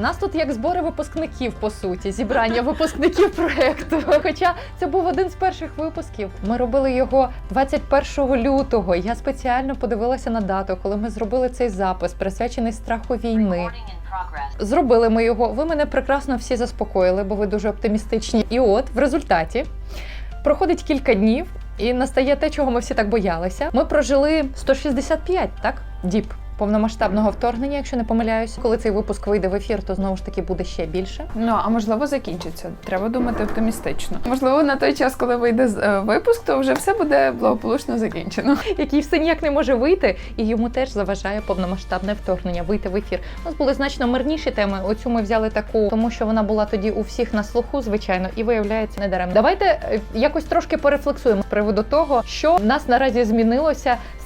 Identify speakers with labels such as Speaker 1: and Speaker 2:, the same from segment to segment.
Speaker 1: У нас тут як збори випускників, по суті, зібрання випускників проекту. Хоча це був один з перших випусків. Ми робили його 21 лютого. Я спеціально подивилася на дату, коли ми зробили цей запис, присвячений страху війни. Зробили ми його. Ви мене прекрасно всі заспокоїли, бо ви дуже оптимістичні. І от в результаті проходить кілька днів, і настає те, чого ми всі так боялися. Ми прожили 165, так? Діб. Повномасштабного вторгнення, якщо не помиляюсь, коли цей випуск вийде в ефір, то знову ж таки буде ще більше.
Speaker 2: Ну а можливо закінчиться. Треба думати оптимістично. Можливо, на той час, коли вийде е, випуск, то вже все буде благополучно закінчено.
Speaker 1: який все ніяк не може вийти, і йому теж заважає повномасштабне вторгнення вийти в ефір. У нас були значно мирніші теми. Оцю ми взяли таку, тому що вона була тоді у всіх на слуху, звичайно, і виявляється недаремно. Давайте е, якось трошки порефлексуємо з приводу того, що в нас наразі змінилося.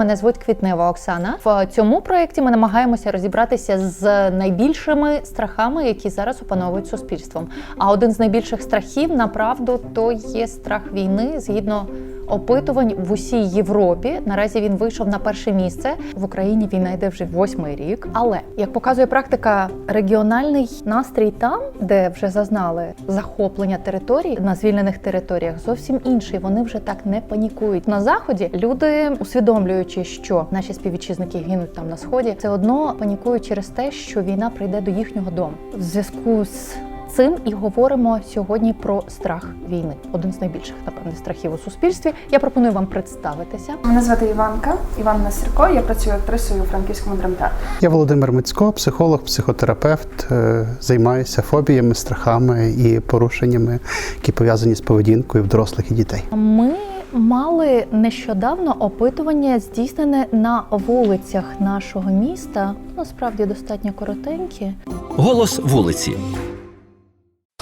Speaker 1: Мене звуть Квітнева Оксана. В цьому проєкті ми намагаємося розібратися з найбільшими страхами, які зараз опановують суспільством. А один з найбільших страхів, направду, то є страх війни згідно. Опитувань в усій Європі наразі він вийшов на перше місце. В Україні війна йде вже восьмий рік. Але як показує практика, регіональний настрій там, де вже зазнали захоплення територій на звільнених територіях, зовсім інший. Вони вже так не панікують. На заході люди, усвідомлюючи, що наші співвітчизники гинуть там на сході, все одно панікують через те, що війна прийде до їхнього дому. В зв'язку з цим і говоримо сьогодні про страх війни. Один з найбільших, напевне, страхів у суспільстві. Я пропоную вам представитися.
Speaker 3: Мене звати Іванка, Іванна Сірко. Я працюю актрисою у франківському драмтеатрі.
Speaker 4: Я Володимир Мицько, психолог, психотерапевт, е, займаюся фобіями, страхами і порушеннями, які пов'язані з поведінкою в дорослих і дітей.
Speaker 1: Ми мали нещодавно опитування, здійснене на вулицях нашого міста. Насправді достатньо коротенькі.
Speaker 5: Голос вулиці.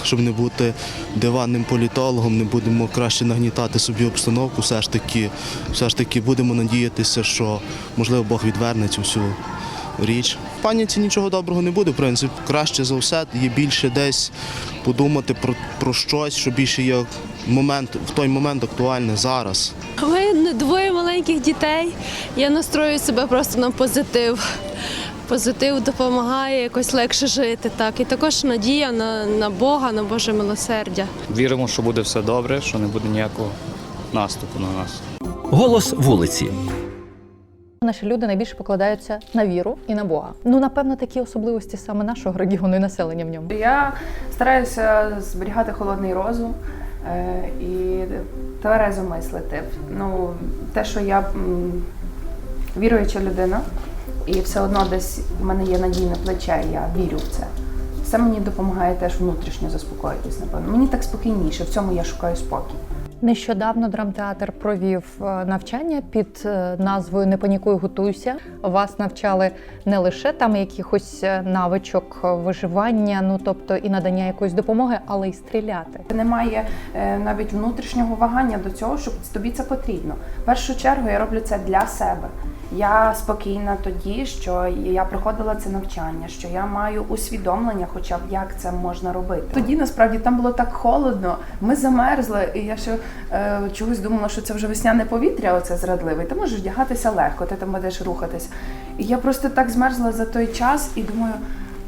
Speaker 6: Щоб не бути диванним політологом, не будемо краще нагнітати собі обстановку. Все ж таки, все ж таки будемо надіятися, що можливо Бог відверне цю всю річ. В паніці нічого доброго не буде. В принципі, краще за все є більше десь подумати про, про щось, що більше є момент в той момент актуальне зараз.
Speaker 7: Ми двоє маленьких дітей. Я настрою себе просто на позитив. Позитив допомагає якось легше жити. Так. І також надія на, на Бога, на Боже милосердя.
Speaker 8: Віримо, що буде все добре, що не буде ніякого наступу на нас.
Speaker 5: Голос вулиці.
Speaker 1: Наші люди найбільше покладаються на віру і на Бога. Ну напевно, такі особливості саме нашого регіону і населення в ньому.
Speaker 3: Я стараюся зберігати холодний розум е, і тверезо мислити. Ну, те, що я м, віруюча людина, і все одно десь в мене є надійне плече, і я вірю в це. Це мені допомагає теж внутрішньо заспокоїтись, напевно. Мені так спокійніше, в цьому я шукаю спокій.
Speaker 1: Нещодавно драмтеатр провів е, навчання під е, назвою Не панікуй, готуйся. Вас навчали не лише там якихось е, навичок виживання, ну тобто і надання якоїсь допомоги, але й стріляти.
Speaker 3: Немає навіть внутрішнього вагання до цього, що тобі це потрібно. В першу чергу я роблю це для себе. Я спокійна тоді, що я проходила це навчання, що я маю усвідомлення, хоча б як це можна робити. Тоді насправді там було так холодно, ми замерзли, і я ще е, чогось думала, що це вже весняне повітря, оце зрадливе. Ти можеш вдягатися легко, ти там будеш рухатись. І я просто так змерзла за той час і думаю,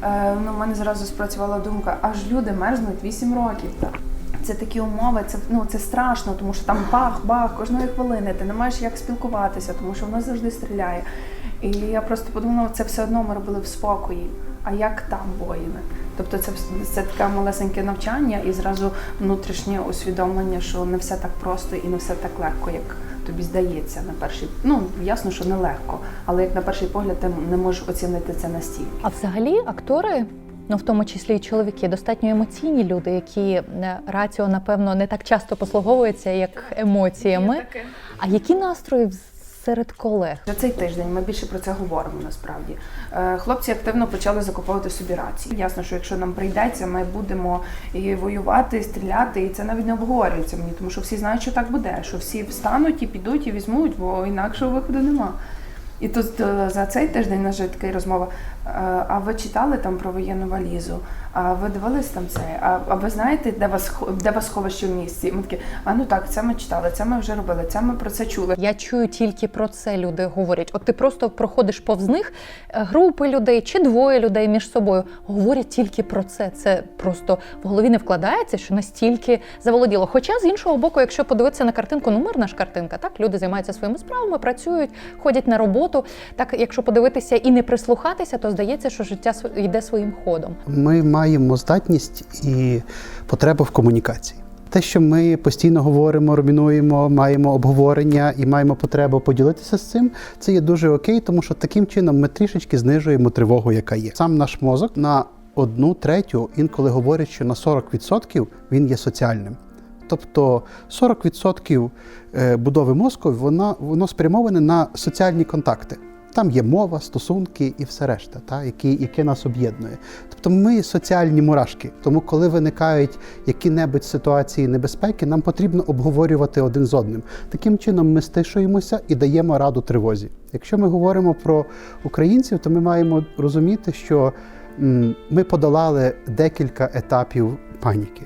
Speaker 3: е, ну в мене зразу спрацювала думка, аж люди мерзнуть 8 років. Це такі умови, це ну це страшно, тому що там бах-бах кожної хвилини. Ти не маєш як спілкуватися, тому що воно завжди стріляє. І я просто подумала, це все одно ми робили в спокої. А як там воїни? Тобто це це таке малесеньке навчання і зразу внутрішнє усвідомлення, що не все так просто і не все так легко, як тобі здається на перший. Ну ясно, що не легко, але як на перший погляд ти не можеш оцінити це настільки.
Speaker 1: А взагалі актори Ну, в тому числі і чоловіки, достатньо емоційні люди, які е, раціо, напевно, не так часто послуговуються, як емоціями. А які настрої в- серед колег?
Speaker 3: За цей тиждень ми більше про це говоримо насправді. Е, Хлопці активно почали закуповувати собі рації. Ясно, що якщо нам прийдеться, ми будемо і воювати, і стріляти, і це навіть не обговорюється мені, тому що всі знають, що так буде, що всі встануть і підуть і візьмуть, бо інакшого виходу нема. І тут е, за цей тиждень наша така розмова. е, А ви читали там про воєнну валізу? А ви дивились там це? А, а ви знаєте, де вас де вас сховище в місті? І ми такі, а ну так, це ми читали, це ми вже робили, це ми про це чули.
Speaker 1: Я чую тільки про це люди говорять. От ти просто проходиш повз них е, групи людей чи двоє людей між собою говорять тільки про це. Це просто в голові не вкладається, що настільки заволоділо. Хоча з іншого боку, якщо подивитися на картинку, ну мирна ж картинка, так люди займаються своїми справами, працюють, ходять на роботу. Так, якщо подивитися і не прислухатися, то здається, що життя йде своїм ходом.
Speaker 4: Ми маємо здатність і потребу в комунікації. Те, що ми постійно говоримо, ромінуємо, маємо обговорення і маємо потребу поділитися з цим, це є дуже окей, тому що таким чином ми трішечки знижуємо тривогу, яка є. Сам наш мозок на одну третю, інколи говорять, що на 40% він є соціальним. Тобто 40% е, будови мозку вона, воно спрямоване на соціальні контакти. Там є мова, стосунки і все решта, та, які, яке нас об'єднує. Тобто ми соціальні мурашки. Тому, коли виникають які-небудь ситуації небезпеки, нам потрібно обговорювати один з одним. Таким чином ми стишуємося і даємо раду тривозі. Якщо ми говоримо про українців, то ми маємо розуміти, що ми подолали декілька етапів паніки.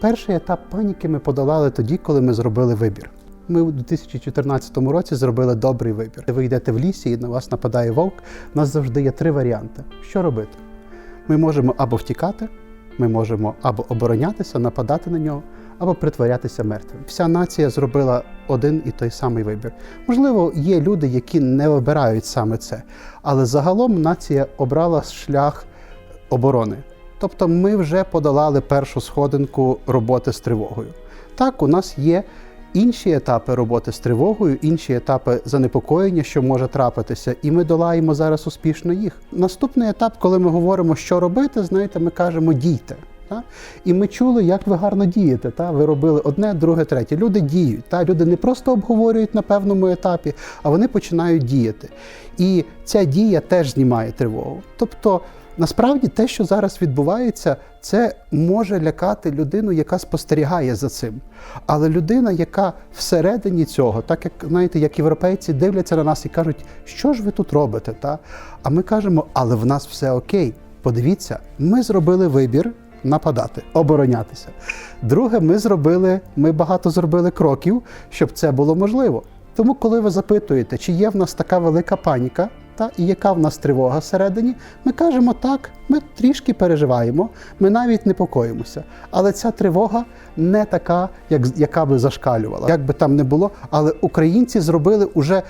Speaker 4: Перший етап паніки ми подолали тоді, коли ми зробили вибір. Ми у 2014 році зробили добрий вибір. Ви йдете в лісі і на вас нападає вовк. У нас завжди є три варіанти. Що робити? Ми можемо або втікати, ми можемо або оборонятися, нападати на нього, або притворятися мертвим. Вся нація зробила один і той самий вибір. Можливо, є люди, які не вибирають саме це, але загалом нація обрала шлях оборони. Тобто ми вже подолали першу сходинку роботи з тривогою. Так, у нас є інші етапи роботи з тривогою, інші етапи занепокоєння, що може трапитися, і ми долаємо зараз успішно їх. Наступний етап, коли ми говоримо, що робити, знаєте, ми кажемо дійте. Та? І ми чули, як ви гарно дієте. Та? Ви робили одне, друге, третє. Люди діють. Та? Люди не просто обговорюють на певному етапі, а вони починають діяти. І ця дія теж знімає тривогу. Тобто, насправді те, що зараз відбувається, це може лякати людину, яка спостерігає за цим. Але людина, яка всередині цього, так як знаєте, як європейці дивляться на нас і кажуть, що ж ви тут робите? Та? А ми кажемо, але в нас все окей. Подивіться, ми зробили вибір нападати, оборонятися. Друге, ми зробили, ми багато зробили кроків, щоб це було можливо. Тому, коли ви запитуєте, чи є в нас така велика паніка, та і яка в нас тривога всередині, ми кажемо так, ми трішки переживаємо, ми навіть непокоїмося. Але ця тривога не така, як, яка би зашкалювала. Як би там не було, але українці зробили уже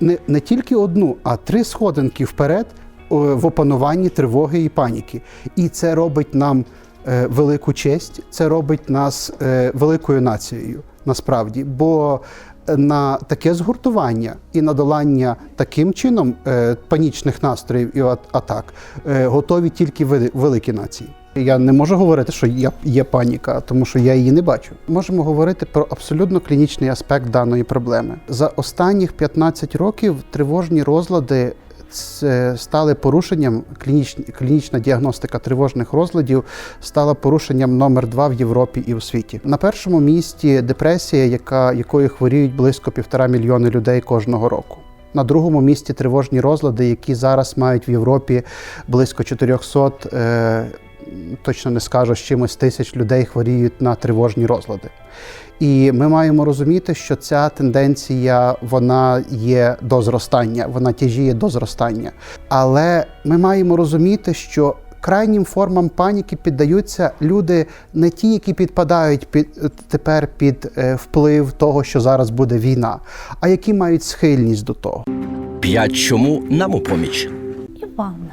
Speaker 4: не, не тільки одну, а три сходинки вперед в опануванні тривоги і паніки. І це робить нам е, велику честь, це робить нас е, великою нацією насправді. Бо е, на таке згуртування і на долання таким чином е, панічних настроїв і атак е, готові тільки вели- великі нації. Я не можу говорити, що є, паніка, тому що я її не бачу. Можемо говорити про абсолютно клінічний аспект даної проблеми. За останніх 15 років тривожні розлади стали порушенням. Клінічна, діагностика тривожних розладів стала порушенням номер два в Європі і у світі. На першому місці депресія, яка якою хворіють близько півтора мільйони людей кожного року. На другому місці тривожні розлади, які зараз мають в Європі близько 400, е, точно не скажу з чимось тисяч людей хворіють на тривожні розлади. І ми маємо розуміти, що ця тенденція вона є до зростання, вона тяжіє до зростання. Але ми маємо розуміти, що крайнім формам паніки піддаються люди, не ті, які підпадають під тепер під е, вплив того, що зараз буде війна, а які мають схильність до того.
Speaker 5: П'ять чому нам у поміч.
Speaker 1: Іванна,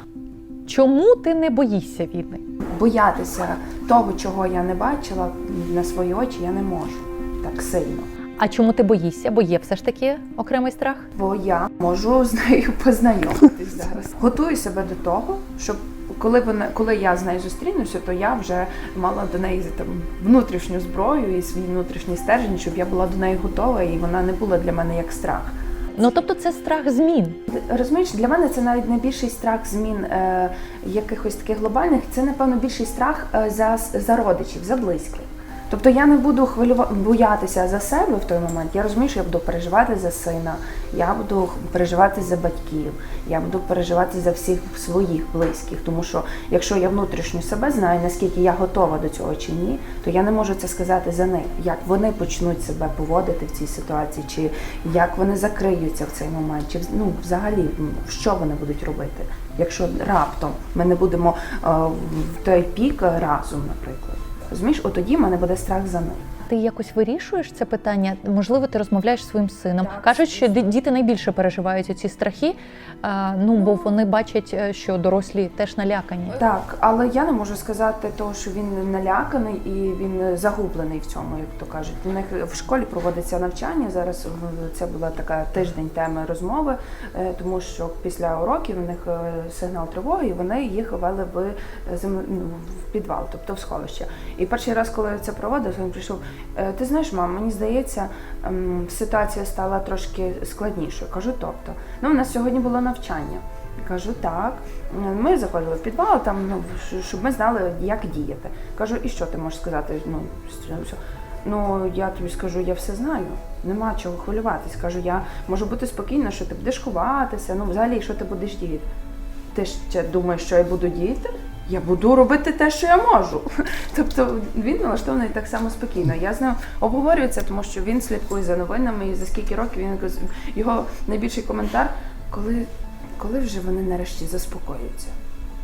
Speaker 1: чому ти не боїшся війни?
Speaker 3: Боятися того, чого я не бачила на свої очі, я не можу так сильно.
Speaker 1: А чому ти боїшся? Бо є все ж таки окремий страх?
Speaker 3: Бо я можу з нею познайомитись зараз. Готую себе до того, щоб коли вона, коли я з нею зустрінуся, то я вже мала до неї там внутрішню зброю і свій внутрішній стержень, щоб я була до неї готова, і вона не була для мене як страх.
Speaker 1: Ну тобто це страх змін.
Speaker 3: Розумієш, для мене це навіть найбільший страх змін е, якихось таких глобальних. Це напевно більший страх е, за, за родичів, за близьких. Тобто я не буду хвилюва... боятися за себе в той момент. Я розумію, що я буду переживати за сина, я буду переживати за батьків, я буду переживати за всіх своїх близьких. Тому що якщо я внутрішньо себе знаю, наскільки я готова до цього чи ні, то я не можу це сказати за них, як вони почнуть себе поводити в цій ситуації, чи як вони закриються в цей момент, чи ну, взагалі що вони будуть робити, якщо раптом ми не будемо е, в той пік разом, наприклад. Розумієш, от тоді в мене буде страх за них.
Speaker 1: Ти якось вирішуєш це питання? Можливо, ти розмовляєш зі своїм сином. Кажуть, що ді- діти найбільше переживають ці страхи, ну бо вони бачать, е, що дорослі теж налякані.
Speaker 3: Так, але я не можу сказати того, що він наляканий і він загублений в цьому, як то кажуть. У них в школі проводиться навчання. Зараз це була така тиждень теми розмови, е, тому що після уроків у них е, сигнал тривоги, і вони їх вели ну, в підвал, тобто в сховище. І перший раз, коли я це проводив, він прийшов. «Е, Ти знаєш, мам, мені здається, ем, ситуація стала трошки складнішою. Кажу, тобто, ну у нас сьогодні було навчання. Кажу, так. Ми заходили в підвал, там, ну, щоб ми знали, як діяти. Кажу, і що ти можеш сказати? Ну, ну я тобі скажу, я все знаю. Нема чого хвилюватись. Кажу, я можу бути спокійна, що ти будеш ховатися. Ну, взагалі, що ти будеш діяти? Ти ще думаєш, що я буду діяти? Я буду робити те, що я можу. Тобто він налаштований так само спокійно. Я з ним обговорюю це, тому що він слідкує за новинами і за скільки років він його найбільший коментар, коли, коли вже вони нарешті заспокоюються.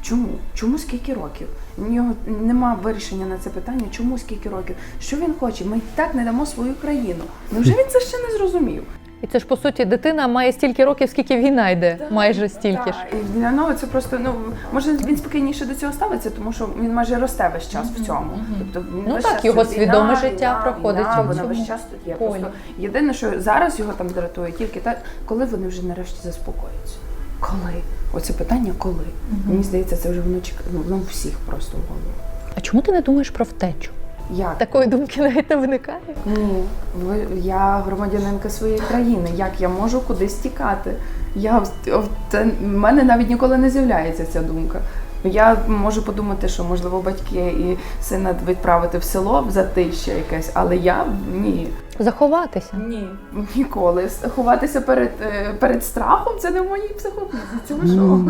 Speaker 3: Чому? Чому скільки років? У нього нема вирішення на це питання. Чому скільки років? Що він хоче? Ми і так не дамо свою країну. Невже він це ще не зрозумів?
Speaker 1: І це ж по суті дитина має стільки років, скільки війна йде, майже стільки ж.
Speaker 3: І для нього це просто ну може він спокійніше до цього ставиться, тому що він майже росте весь час в цьому. Тобто він
Speaker 1: Ну так, його свідоме
Speaker 3: війна,
Speaker 1: життя проходить
Speaker 3: війна,
Speaker 1: у
Speaker 3: вона
Speaker 1: цьому
Speaker 3: весь час тут є.
Speaker 1: полі.
Speaker 3: Просто єдине, що зараз його там дратує, тільки так, коли вони вже нарешті заспокояться. Коли? Оце питання коли? Мені здається, це вже воно чек- ну, воно всіх просто в голові.
Speaker 1: А чому ти не думаєш про втечу?
Speaker 3: Як?
Speaker 1: Такої думки навіть не виникає.
Speaker 3: Ні, ви я громадянинка своєї країни. Як я можу кудись тікати? Я це в мене навіть ніколи не з'являється ця думка. Я можу подумати, що можливо батьки і сина відправити в село в затища якесь, але я ні.
Speaker 1: Заховатися.
Speaker 3: Ні, ніколи. Ховатися перед, е, перед страхом це не в моїй психофізиці. Ви що?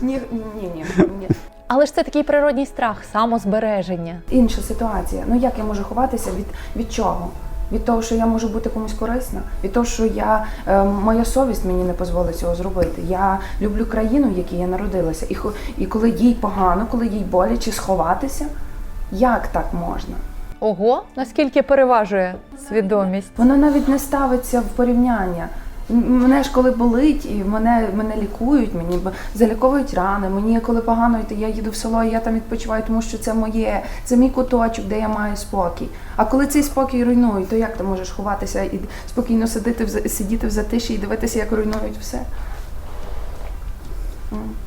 Speaker 3: Ні, ні, ні, ні.
Speaker 1: Але ж це такий природній страх, самозбереження.
Speaker 3: інша ситуація. Ну як я можу ховатися від, від чого? Від того, що я можу бути комусь корисна, від того, що я е, моя совість мені не дозволить цього зробити. Я люблю країну, в якій я народилася, і і коли їй погано, коли їй боляче сховатися, як так можна?
Speaker 1: Ого, наскільки переважує свідомість.
Speaker 3: Воно навіть не ставиться в порівняння. Мене ж коли болить, і мене, мене лікують, мені заліковують рани. Мені коли погано, то я їду в село, і я там відпочиваю, тому що це моє, це мій куточок, де я маю спокій. А коли цей спокій руйнують, то як ти можеш ховатися і спокійно сидіти в сидіти в затиші і дивитися, як руйнують все?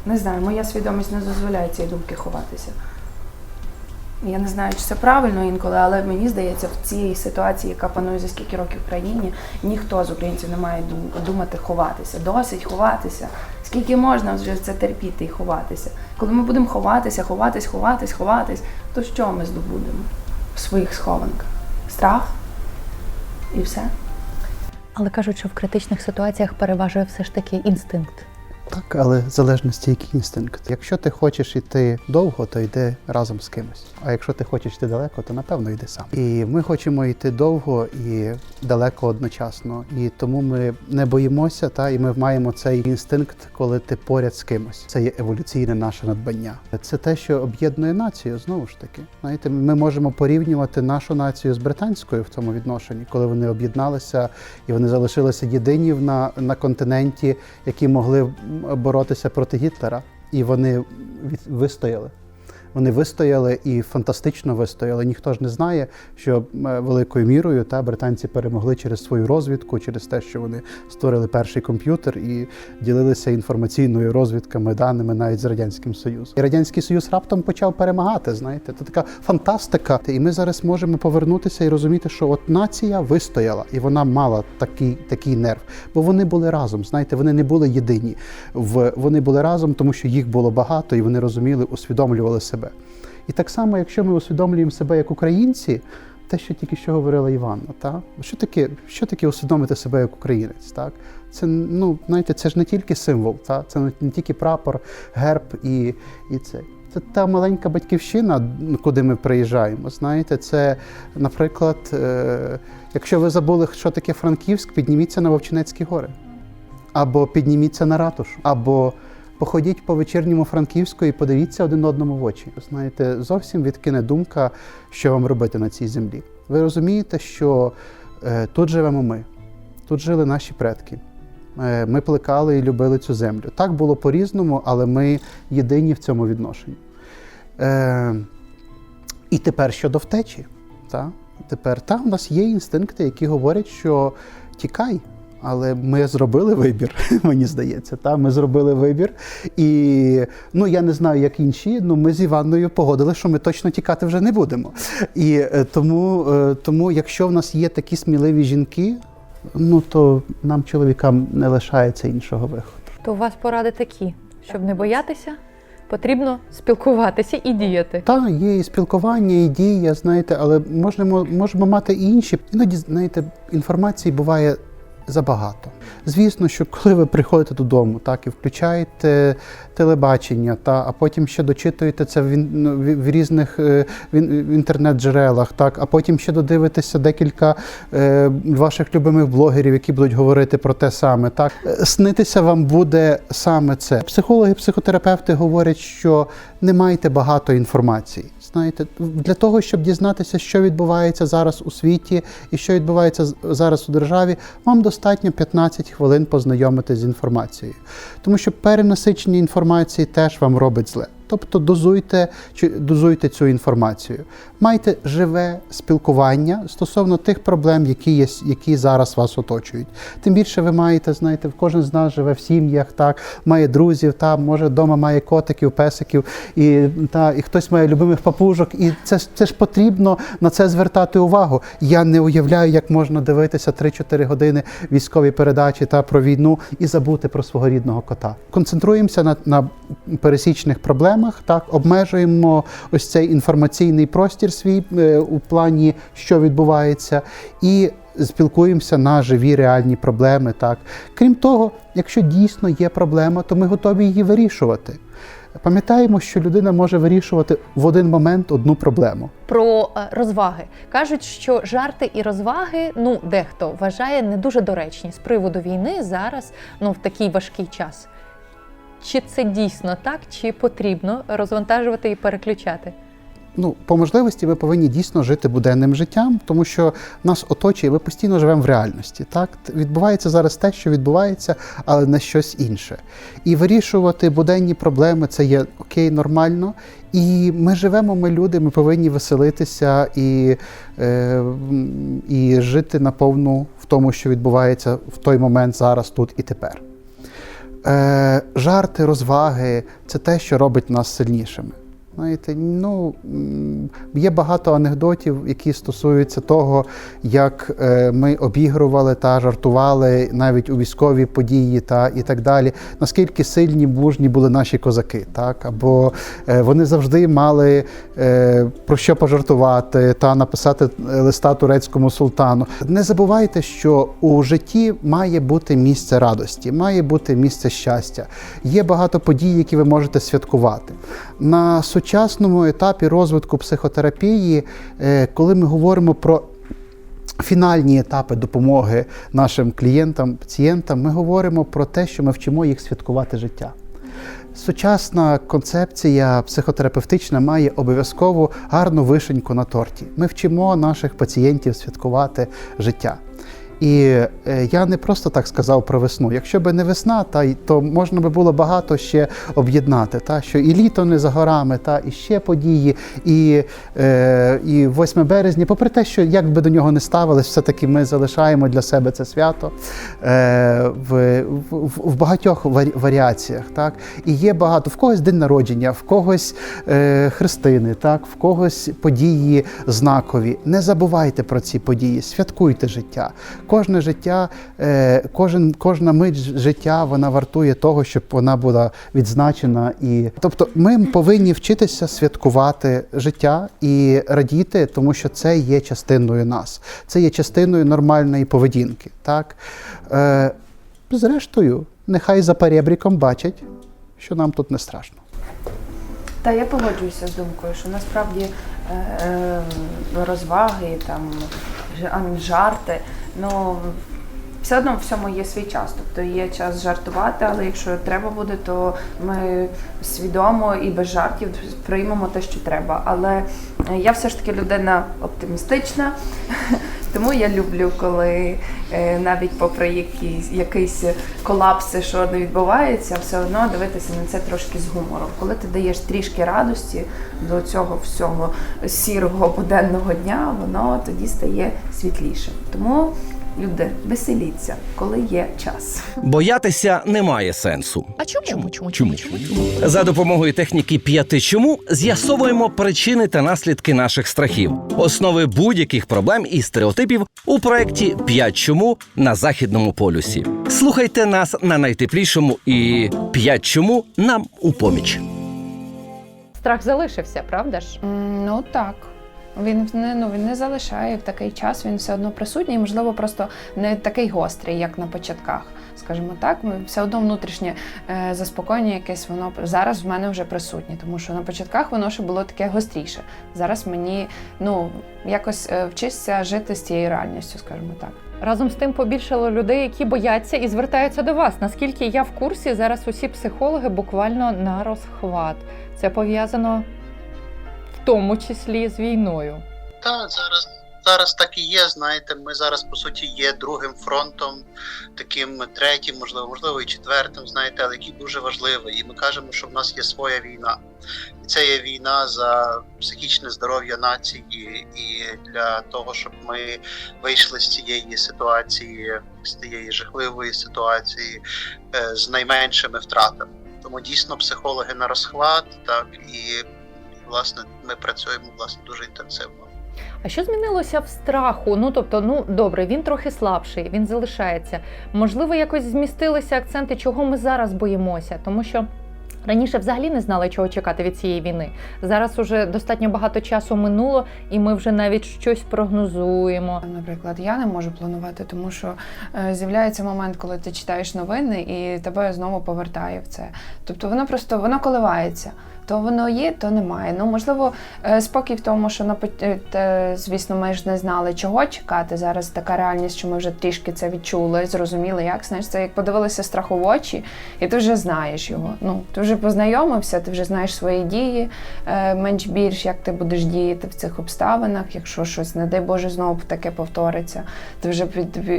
Speaker 3: Не знаю, моя свідомість не дозволяє цієї думки ховатися. Я не знаю, чи це правильно інколи, але мені здається, в цій ситуації, яка панує за скільки років в країні, ніхто з українців не має думати ховатися. Досить ховатися. Скільки можна вже це терпіти і ховатися? Коли ми будемо ховатися, ховатись, ховатись, ховатись, то що ми здобудемо в своїх схованках? Страх і все.
Speaker 1: Але кажуть, що в критичних ситуаціях переважує все ж таки інстинкт.
Speaker 4: Так, але в залежності який інстинкт. Якщо ти хочеш йти довго, то йди разом з кимось. А якщо ти хочеш йти далеко, то напевно йди сам. І ми хочемо йти довго і далеко одночасно. І тому ми не боїмося, та і ми маємо цей інстинкт, коли ти поряд з кимось. Це є еволюційне наше надбання. Це те, що об'єднує націю. Знову ж таки, знаєте, ми можемо порівнювати нашу націю з британською в цьому відношенні, коли вони об'єдналися і вони залишилися єдині на, на континенті, які могли боротися проти Гітлера, і вони від, вистояли. Вони вистояли і фантастично вистояли. Ніхто ж не знає, що е, великою мірою та британці перемогли через свою розвідку, через те, що вони створили перший комп'ютер і ділилися інформаційною розвідками, даними навіть з радянським Союзом. І радянський Союз раптом почав перемагати. Знаєте, це така фантастика. І ми зараз можемо повернутися і розуміти, що от нація вистояла, і вона мала такий, такий нерв, бо вони були разом. Знаєте, вони не були єдині. В вони були разом, тому що їх було багато, і вони розуміли, усвідомлювали себе. І так само, якщо ми усвідомлюємо себе як українці, те, що тільки що говорила Іванна, та що таке, що таке усвідомити себе як українець? Так це ну знаєте, це ж не тільки символ, та це не, тільки прапор, герб і, і це. Це та маленька батьківщина, куди ми приїжджаємо. Знаєте, це, наприклад, е, якщо ви забули, що таке Франківськ, підніміться на Вовчинецькі гори, або підніміться на ратушу, або походіть по вечірньому Франківську і подивіться один одному в очі. Знаєте, зовсім відкине думка, що вам робити на цій землі. Ви розумієте, що е, тут живемо ми, тут жили наші предки. Е, Ми плекали і любили цю землю. Так було по-різному, але ми єдині в цьому відношенні. Е, і тепер щодо втечі. Та? Тепер та, у нас є інстинкти, які говорять, що тікай. Але ми зробили вибір, мені здається. Та? Ми зробили вибір. І ну, я не знаю, як інші, але ми з Іванною погодили, що ми точно тікати вже не будемо. І е, тому, е, тому, якщо в нас є такі сміливі жінки, ну то нам, чоловікам, не лишається іншого виходу.
Speaker 1: То у вас поради такі, щоб не боятися, потрібно спілкуватися і діяти.
Speaker 4: Та є і спілкування, і дія, знаєте, але можемо, можемо мати і інші. Іноді, знаєте, інформації буває забагато. Звісно, що коли ви приходите додому, так і включаєте телебачення, та а потім ще дочитуєте це в, ну, в, в різних е, в, в інтернет-джерелах, так, а потім ще додивитеся декілька е, ваших любимих блогерів, які будуть говорити про те саме. Так, Е, снитися вам буде саме це. Психологи, психотерапевти говорять, що не маєте багато інформації. Знаєте, для того, щоб дізнатися, що відбувається зараз у світі і що відбувається зараз у державі, вам достатньо 15 хвилин познайомитися з інформацією. Тому що перенасичення інформації теж вам робить зле. Тобто дозуйте, чи- дозуйте цю інформацію. Майте живе спілкування стосовно тих проблем, які, є, які зараз вас оточують. Тим більше ви маєте, знаєте, кожен з нас живе в сім'ях, так, має друзів, та, може вдома має котиків, песиків, і, та, і хтось має любимих папужок. І це, це ж потрібно на це звертати увагу. Я не уявляю, як можна дивитися 3-4 години військові передачі та про війну і забути про свого рідного кота. Концентруємося на, на пересічних проблемах, так обмежуємо ось цей інформаційний простір свій е, у плані, що відбувається, і спілкуємося на живі реальні проблеми. Так, крім того, якщо дійсно є проблема, то ми готові її вирішувати. Пам'ятаємо, що людина може вирішувати в один момент одну проблему.
Speaker 1: Про е, розваги кажуть, що жарти і розваги, ну дехто вважає не дуже доречні з приводу війни зараз, ну в такий важкий час. Чи це дійсно так, чи потрібно розвантажувати і переключати?
Speaker 4: ну, по можливості ви повинні дійсно жити буденним життям, тому що нас оточує, ми постійно живемо в реальності. Так відбувається зараз те, що відбувається, але не щось інше. І вирішувати буденні проблеми це є окей, нормально. І ми живемо, ми люди, ми повинні веселитися і, е, і жити наповну в тому, що відбувається в той момент, зараз, тут і тепер. Е, жарти, розваги це те, що робить нас сильнішими. Знаєте, ну є багато анекдотів, які стосуються того, як е, ми обігрували та жартували навіть у військові події та і так далі. Наскільки сильні, мужні були наші козаки, так або е, вони завжди мали е, про що пожартувати та написати листа турецькому султану. Не забувайте, що у житті має бути місце радості, має бути місце щастя. Є багато подій, які ви можете святкувати. На сучасному етапі розвитку психотерапії, е, коли ми говоримо про фінальні етапи допомоги нашим клієнтам, пацієнтам, ми говоримо про те, що ми вчимо їх святкувати життя. Сучасна концепція психотерапевтична має обов'язково гарну вишеньку на торті. Ми вчимо наших пацієнтів святкувати життя. І е, я не просто так сказав про весну. Якщо би не весна, та то можна би було багато ще об'єднати. Та що і літо не за горами, та і ще події, і, е, і 8 березня, попри те, що як би до нього не ставились, все-таки ми залишаємо для себе це свято е, в, в, в багатьох варі- варіаціях. Так? І є багато в когось день народження, в когось хрестини, так? в когось події знакові. Не забувайте про ці події, святкуйте життя. Кожне життя, е, кожен, кожна мить життя вона вартує того, щоб вона була відзначена. І тобто, ми повинні вчитися святкувати життя і радіти, тому що це є частиною нас, це є частиною нормальної поведінки. Так? Е, зрештою, нехай за перебріком бачать, що нам тут не страшно.
Speaker 3: Та я погоджуюся з думкою, що насправді е, е, розваги, там жарти, ну все одно всьому є свій час. Тобто є час жартувати, але якщо треба буде, то ми свідомо і без жартів приймемо те, що треба. Але я все ж таки людина оптимістична, тому я люблю, коли е, навіть попри якісь, якісь колапси, що не відбувається, все одно дивитися на це трошки з гумором. Коли ти даєш трішки радості до цього всього сірого буденного дня, воно тоді стає світлішим. Тому люди, веселіться, коли є час.
Speaker 5: Боятися немає сенсу.
Speaker 1: А чому? Чому?
Speaker 5: Чому? За допомогою техніки п'яти чому з'ясовуємо причини та наслідки наших страхів, основи будь-яких проблем і стереотипів у проєкті «П'ять чому на західному полюсі. Слухайте нас на найтеплішому і «П'ять чому нам у поміч.
Speaker 1: Страх залишився, правда ж?
Speaker 2: Ну так. Він не ну він не залишає в такий час, він все одно присутній, можливо, просто не такий гострий, як на початках. Скажімо так, ми все одно внутрішнє е, заспокоєння якесь воно зараз в мене вже присутнє, тому що на початках воно ще було таке гостріше. Зараз мені ну якось е, вчишся жити з цією реальністю, скажімо так.
Speaker 1: Разом з тим побільшало людей, які бояться і звертаються до вас. Наскільки я в курсі, зараз усі психологи буквально на розхват. Це пов'язано тому числі з війною.
Speaker 4: Так, зараз, зараз так і є. Знаєте, ми зараз по суті є другим фронтом, таким третім, можливо, можливо, і четвертим, знаєте, але який дуже важливий. І ми кажемо, що в нас є своя війна. І це є війна за психічне здоров'я нації і для того, щоб ми вийшли з цієї ситуації, з цієї жахливої ситуації е, з найменшими втратами. Тому дійсно психологи на розхват, так і власне ми працюємо власне дуже інтенсивно.
Speaker 1: А що змінилося в страху? Ну тобто, ну добре, він трохи слабший, він залишається. Можливо, якось змістилися акценти, чого ми зараз боїмося, тому що. Раніше взагалі не знали, чого чекати від цієї війни. Зараз уже достатньо багато часу минуло, і ми вже навіть щось прогнозуємо.
Speaker 2: Наприклад, я не можу планувати, тому що е, з'являється момент, коли ти читаєш новини, і тебе знову повертає в це. Тобто воно просто воно коливається. То воно є, то немає. Ну можливо, е, спокій в тому, що на е, звісно, ми ж не знали, чого чекати. Зараз така реальність, що ми вже трішки це відчули, зрозуміли, як знаєш, це як подивилися страху в очі, і ти вже знаєш його. Ну ти вже познайомився, ти вже знаєш свої дії, е, менш більш як ти будеш діяти в цих обставинах, якщо щось, не дай Боже, знову таке повториться. Ти вже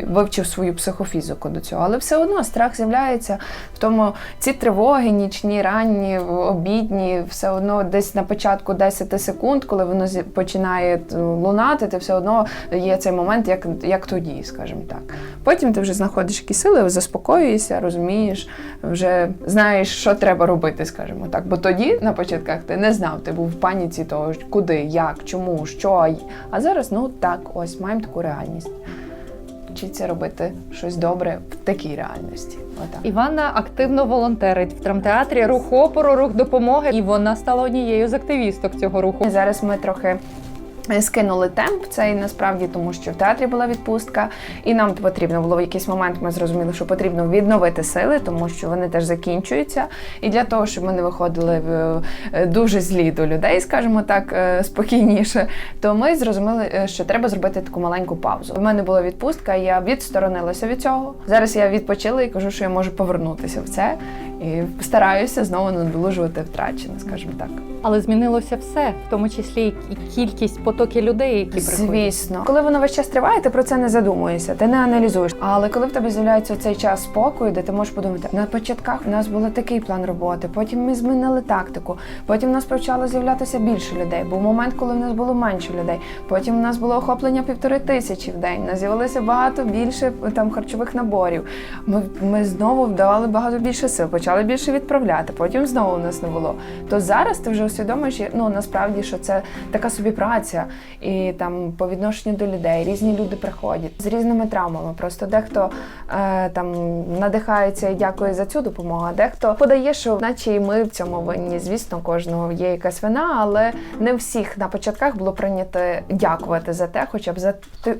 Speaker 2: вивчив свою психофізику до цього. Але все одно страх з'являється в тому, ці тривоги, нічні, ранні, обідні, все одно десь на початку 10 секунд, коли воно починає е, лунати, ти все одно є цей момент, як, як тоді, скажімо так. Потім ти вже знаходиш якісь сили, заспокоюєшся, розумієш, вже знаєш, що треба робити, скажімо так. Бо тоді, на початках, ти не знав, ти був в паніці того, куди, як, чому, що. А зараз, ну так, ось маємо таку реальність. Вчиться робити щось добре в такій реальності. Отак.
Speaker 1: Івана активно волонтерить в драмтеатрі рух опору, рух допомоги, і вона стала однією з активісток цього руху.
Speaker 2: Зараз ми трохи. Е, Скинули темп цей насправді, тому що в театрі була відпустка, і нам потрібно було в якийсь момент. Ми зрозуміли, що потрібно відновити сили, тому що вони теж закінчуються. І для того, щоб ми не виходили в е, дуже злі до людей, скажімо так, е, спокійніше, то ми зрозуміли, що треба зробити таку маленьку паузу. У мене була відпустка, я відсторонилася від цього. Зараз я відпочила і кажу, що я можу повернутися в це. І стараюся знову надолужувати втрачене, скажімо так.
Speaker 1: Але змінилося все, в тому числі і кількість потоки людей, які приходять.
Speaker 2: Звісно, коли воно весь час триває, ти про це не задумуєшся, ти не аналізуєш. Але коли в тебе з'являється цей час спокою, де ти можеш подумати, на початках у нас був такий план роботи, потім ми змінили тактику, потім у нас почало з'являтися більше людей. Був момент, коли в нас було менше людей. Потім у нас було охоплення півтори тисячі в день. У нас з'явилося багато більше там харчових наборів. Ми, ми знову вдавали багато більше сил, почали більше відправляти. Потім знову нас не було. То зараз ти вже усвідомлюєш, ну насправді, що це така собі праця, і там по відношенню до людей різні люди приходять з різними травмами. Просто дехто е, там надихається і дякує за цю допомогу, а дехто подає, що наче і ми в цьому винні. Звісно, кожного є якась вина, але не всіх на початках було прийнято дякувати за те, хоча б за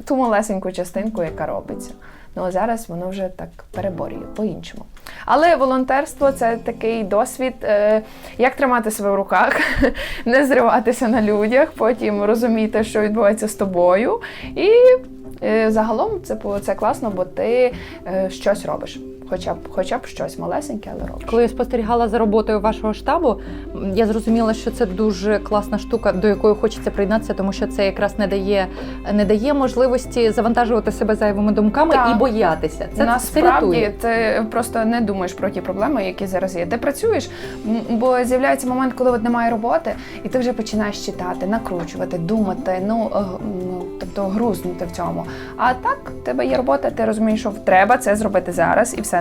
Speaker 2: ту малесеньку частинку, яка робиться. Ну а зараз воно вже так переборює по-іншому. Але волонтерство це такий досвід, е, як тримати себе в руках, не зриватися на людях, потім розуміти, що відбувається з тобою. І е, загалом це, це класно, бо ти е, щось робиш. Хоча б, хоча б щось малесеньке, але робиш.
Speaker 1: Коли я спостерігала за роботою вашого штабу, я зрозуміла, що це дуже класна штука, до якої хочеться приєднатися, тому що це якраз не дає, не дає можливості завантажувати себе зайвими думками
Speaker 2: Так.
Speaker 1: і боятися. Це, це
Speaker 2: Насправді
Speaker 1: рятує.
Speaker 2: ти просто не думаєш про ті проблеми, які зараз є. Ти працюєш, бо з'являється момент, коли от немає роботи, і ти вже починаєш читати, накручувати, думати, ну, е, ну тобто грузнути в цьому. А так, в тебе є робота, ти розумієш, що треба це зробити зараз, і все